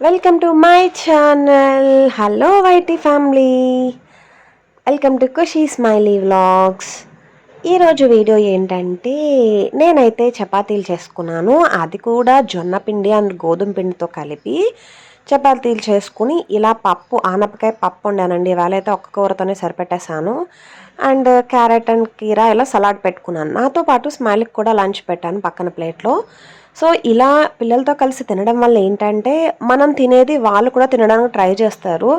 Welcome to my channel hello YT family welcome to Khushi smiley vlogs ఈరోజు video ఏంటంటే నేనైతే చపాతీలు చేసుకున్నాను. అది కూడా జొన్న పిండి అండ్ గోధుమ పిండితో కలిపి చపాతీలు చేసుకుని ఇలా పప్పు ఆనపకాయ పప్పు వండానండి. ఇవాళ అయితే ఒక్క కూరతోనే సరిపెట్టేశాను. అండ్ క్యారెట్ అండ్ కీరా ఇలా సలాడ్ పెట్టుకున్నాను. నాతో పాటు స్మైల్కి కూడా లంచ్ పెట్టాను పక్కన ప్లేట్లో. సో ఇలా పిల్లలతో కలిసి తినడం వల్ల ఏంటంటే మనం తినేది వాళ్ళు కూడా తినడానికి ట్రై చేస్తారు.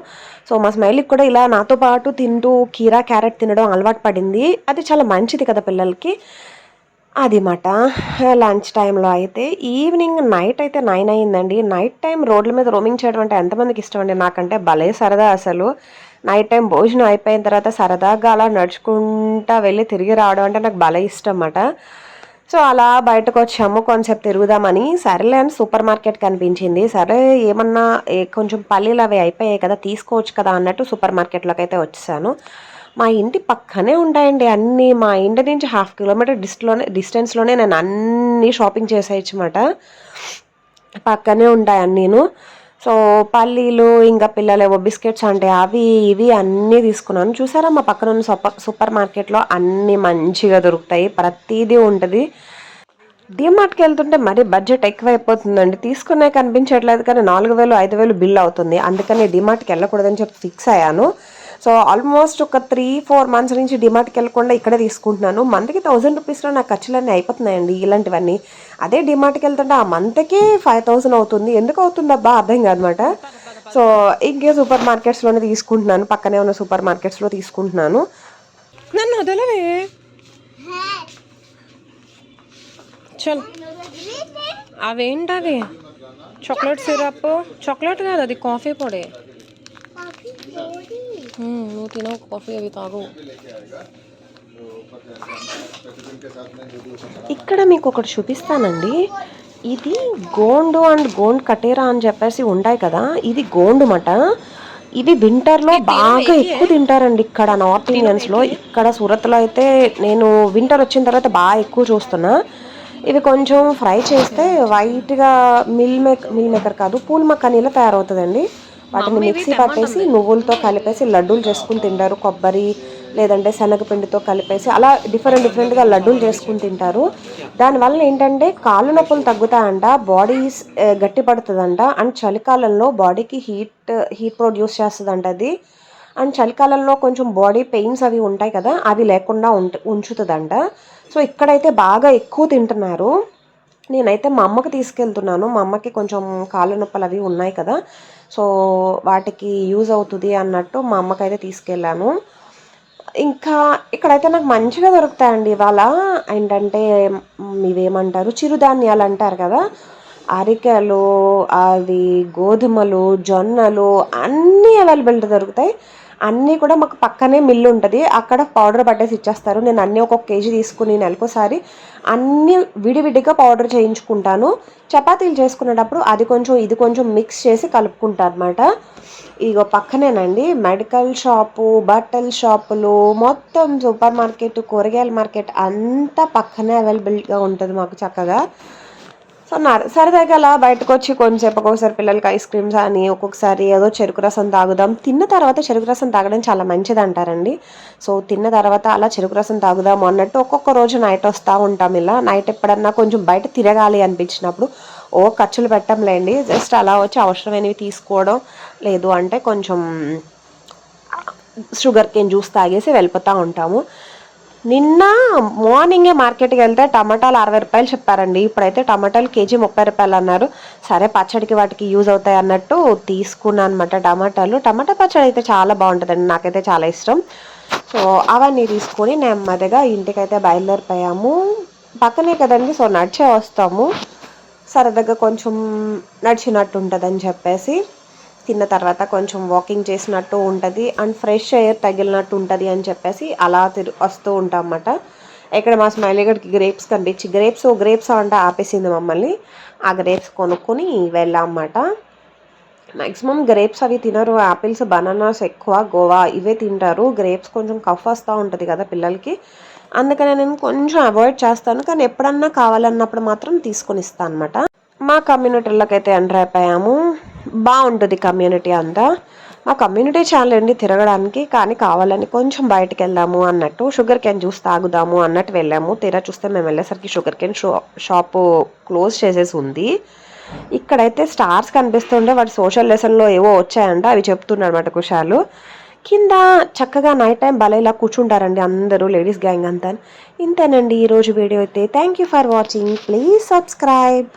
సో మా స్మైల్కి కూడా ఇలా నాతో పాటు తింటూ కీరా క్యారెట్ తినడం అలవాటు పడింది. అది చాలా మంచిది కదా పిల్లలకి. అది మాట. లంచ్ టైంలో అయితే ఈవినింగ్ నైట్ అయితే నైన్ అయిందండి. నైట్ టైం రోడ్ల మీద రోమింగ్ చేయడం అంటే ఎంతమందికి ఇష్టం అండి? నాకంటే భలే సరదా అసలు. నైట్ టైం భోజనం అయిపోయిన తర్వాత సరదాగా అలా నడుచుకుంటా వెళ్ళి తిరిగి రావడం అంటే నాకు భలే ఇష్టం అన్నమాట సో అలా బయటకు వచ్చాము. కొంచెం తిరుగుదామని. సరేలే అని సూపర్ మార్కెట్ కనిపించింది సరే ఏమన్నా కొంచెం పల్లీలు అవి అయిపోయాయి కదా తీసుకోవచ్చు కదా అన్నట్టు సూపర్ మార్కెట్లోకి అయితే వచ్చేసాను మా ఇంటి పక్కనే ఉంటాయండి అన్నీ. మా ఇంటి నుంచి హాఫ్ కిలోమీటర్ డిస్ట్లోనే డిస్టెన్స్లోనే నేను అన్నీ షాపింగ్ చేసేయచ్చు అన్నమాట. పక్కనే ఉంటాయి అన్నీను. సో పల్లీలు ఇంకా పిల్లలేవో బిస్కెట్స్ అంటే అవి ఇవి అన్నీ తీసుకున్నాను. చూసారా మా పక్కన ఉన్న సూపర్ సూపర్ మార్కెట్లో అన్నీ మంచిగా దొరుకుతాయి. ప్రతిదీ ఉంటుంది. డిమార్ట్కి వెళ్తుంటే మరీ బడ్జెట్ ఎక్కువ అయిపోతుందండి తీసుకునే కనిపించట్లేదు కానీ నాలుగు వేలు ఐదు వేలు బిల్ అవుతుంది. అందుకని డిమార్ట్కి వెళ్ళకూడదని చెప్పి ఫిక్స్ అయ్యాను. సో ఆల్మోస్ట్ ఒక త్రీ ఫోర్ మంత్స్ నుంచి డిమార్ట్కి వెళ్ళకుండా ఇక్కడే తీసుకుంటున్నాను. మంత్కి థౌసండ్ రూపీస్లో నా ఖర్చులన్నీ అయిపోతున్నాయండి ఇలాంటివన్నీ. అదే డిమార్ట్కి వెళ్తుంటే ఆ మంత్కి ఫైవ్ థౌసండ్ అవుతుంది. ఎందుకు అవుతుందబ్బా? అర్థం కాదనమాట సో ఇంకే సూపర్ మార్కెట్స్లోనే తీసుకుంటున్నాను. పక్కనే ఉన్న సూపర్ మార్కెట్స్లో తీసుకుంటున్నాను. నన్ను వదలవే. చల్. అవేంటవి? చాక్లెట్ సిరప్ చాక్లెట్ కాదు అది కాఫీ పొడి. నువ్వు కాఫీ అవి తాగు. ఇక్కడ మీకు ఒకటి చూపిస్తానండి. ఇది గోండు అండ్ గోండ్ కటేరా అని చెప్పేసి ఉంటాయి కదా ఇది గోండు మట. ఇవి వింటర్లో బాగా ఎక్కువ తింటారండి ఇక్కడ నార్త్ ఇండియన్స్లో. ఇక్కడ సూరత్లో అయితే నేను వింటర్ వచ్చిన తర్వాత బాగా ఎక్కువ చూస్తున్నా. ఇవి కొంచెం ఫ్రై చేస్తే వైట్గా మిల్ మేక్ మిల్ మేకర్ కాదు పూల్ మక్కనీలో తయారవుతుందండి. వాటిని మిక్సీ పట్టేసి నువ్వులతో కలిపేసి లడ్డూలు చేసుకుని తింటారు. కొబ్బరి లేదంటే శనగపిండితో కలిపేసి అలా డిఫరెంట్ డిఫరెంట్గా లడ్డూలు చేసుకుని తింటారు. దానివల్ల ఏంటంటే కాళ్ళు నొప్పులు తగ్గుతాయంట బాడీ గట్టి పడుతుందంట అండ్ చలికాలంలో బాడీకి హీట్ హీట్ ప్రొడ్యూస్ చేస్తుందంట అది. అండ్ చలికాలంలో కొంచెం బాడీ పెయిన్స్ అవి ఉంటాయి కదా అవి లేకుండా ఉంట ఉంచుతుందంట. సో ఇక్కడైతే బాగా ఎక్కువ తింటున్నారు. నేనైతే మా అమ్మకి తీసుకెళ్తున్నాను. మా అమ్మకి కొంచెం కాళ్ళ నొప్పులు అవి ఉన్నాయి కదా. సో వాటికి యూజ్ అవుతుంది అన్నట్టు మా అమ్మకైతే తీసుకెళ్ళాను. ఇంకా ఇక్కడైతే నాకు మంచిగా దొరుకుతాయండి ఇవాళ. ఏంటంటే మ్, ఇవేమంటారు? చిరుధాన్యాలు అంటారు కదా. అరికెలు అవి గోధుమలు జొన్నలు అన్నీ అవైలబిలిటీ దొరుకుతాయి. అన్నీ కూడా మాకు పక్కనే మిల్లు ఉంటుంది. అక్కడ పౌడర్ పట్టేసి ఇచ్చేస్తారు. నేను అన్నీ ఒక్కొక్క కేజీ తీసుకుని నెలకోసారి అన్నీ విడివిడిగా పౌడర్ చేయించుకుంటాను. చపాతీలు చేసుకునేటప్పుడు అది కొంచెం ఇది కొంచెం మిక్స్ చేసి కలుపుకుంటాను అనమాట ఇగో పక్కనేనండి. మెడికల్ షాపు బట్టల షాపులు మొత్తం సూపర్ మార్కెట్ కూరగాయల మార్కెట్ అంతా పక్కనే అవైలబిలిటీగా ఉంటుంది మాకు చక్కగా. సో సరదాగా అలా బయటకు వచ్చి కొంచెంసేపు ఒక్కొక్కసారి పిల్లలకి ఐస్ క్రీమ్స్ అని ఒక్కొక్కసారి ఏదో చెరుకు రసం తాగుదాం. తిన్న తర్వాత చెరుకు రసం తాగడం చాలా మంచిది అంటారండి సో తిన్న తర్వాత అలా చెరుకు రసం తాగుదాం అన్నట్టు ఒక్కొక్క రోజు నైట్ వస్తూ ఉంటాం ఇలా. నైట్ ఎప్పుడన్నా కొంచెం బయట తిరగాలి అనిపించినప్పుడు ఓ ఖర్చులు పెట్టంలేండి. జస్ట్ అలా వచ్చి అవసరమైనవి తీసుకోవడం లేదు అంటే కొంచెం షుగర్ కేన్ జ్యూస్ తాగేసి వెళ్ళిపోతూ ఉంటాము. నిన్న మార్నింగే మార్కెట్కి వెళ్తే టమాటాలు అరవై రూపాయలు చెప్పారండి. ఇప్పుడైతే టమాటాలు కేజీ ముప్పై రూపాయలు అన్నారు. సరే పచ్చడికి వాటికి యూజ్ అవుతాయి అన్నట్టు తీసుకున్నాను అనమాట టమాటాలు. టమాటా పచ్చడి అయితే చాలా బాగుంటుందండి. నాకైతే చాలా ఇష్టం. సో అవన్నీ తీసుకొని నెమ్మదిగా ఇంటికైతే బయలుదేరిపోయాము. పక్కనే కదండి సో నడిచే వస్తాము. సరదాగా కొంచెం నడిచినట్టు ఉంటుందని చెప్పేసి తిన్న తర్వాత కొంచెం వాకింగ్ చేసినట్టు ఉంటుంది అండ్ ఫ్రెష్ ఎయిర్ తగిలినట్టు ఉంటుంది అని చెప్పేసి అలా తిరు వస్తూ ఉంటాం అన్నమాట ఇక్కడ మా స్మైలీ గడికి గ్రేప్స్ కనిపించి గ్రేప్స్ గ్రేప్స్ అంటే ఆపేసింది మమ్మల్ని. ఆ గ్రేప్స్ కొనుక్కొని వెళ్ళామన్నమాట. మ్యాక్సిమం గ్రేప్స్ అవి తినరు. యాపిల్స్ బనానాస్ ఎక్కువ గోవా ఇవే తింటారు. గ్రేప్స్ కొంచెం కఫ్ వస్తూ ఉంటుంది కదా పిల్లలకి. అందుకనే నేను కొంచెం అవాయిడ్ చేస్తాను. కానీ ఎప్పుడన్నా కావాలన్నప్పుడు మాత్రం తీసుకొని ఇస్తాను అనమాట మా కమ్యూనిటీలకైతే అయితే ఎంటర్ అయిపోయాము బాగుంటుంది కమ్యూనిటీ అంతా. మా కమ్యూనిటీ ఛానల్ అండి తిరగడానికి కానీ కావాలని కొంచెం బయటకు వెళ్దాము అన్నట్టు షుగర్ క్యాన్ జ్యూస్ తాగుదాము అన్నట్టు వెళ్ళాము. తీరా చూస్తే మేము వెళ్ళేసరికి sugarcane show shop close చేసేసి ఉంది. ఇక్కడైతే స్టార్స్ కనిపిస్తుండే వాటి సోషల్ లెసన్లో ఏవో వచ్చాయంట అవి చెప్తున్నాడు అనమాట కుషాలు కింద చక్కగా నైట్ టైం భలే ఇలా కూర్చుంటారండి అందరూ లేడీస్ గ్యాంగ్ అంతా. ఇంతేనండి ఈరోజు వీడియో అయితే. Thank you for watching please subscribe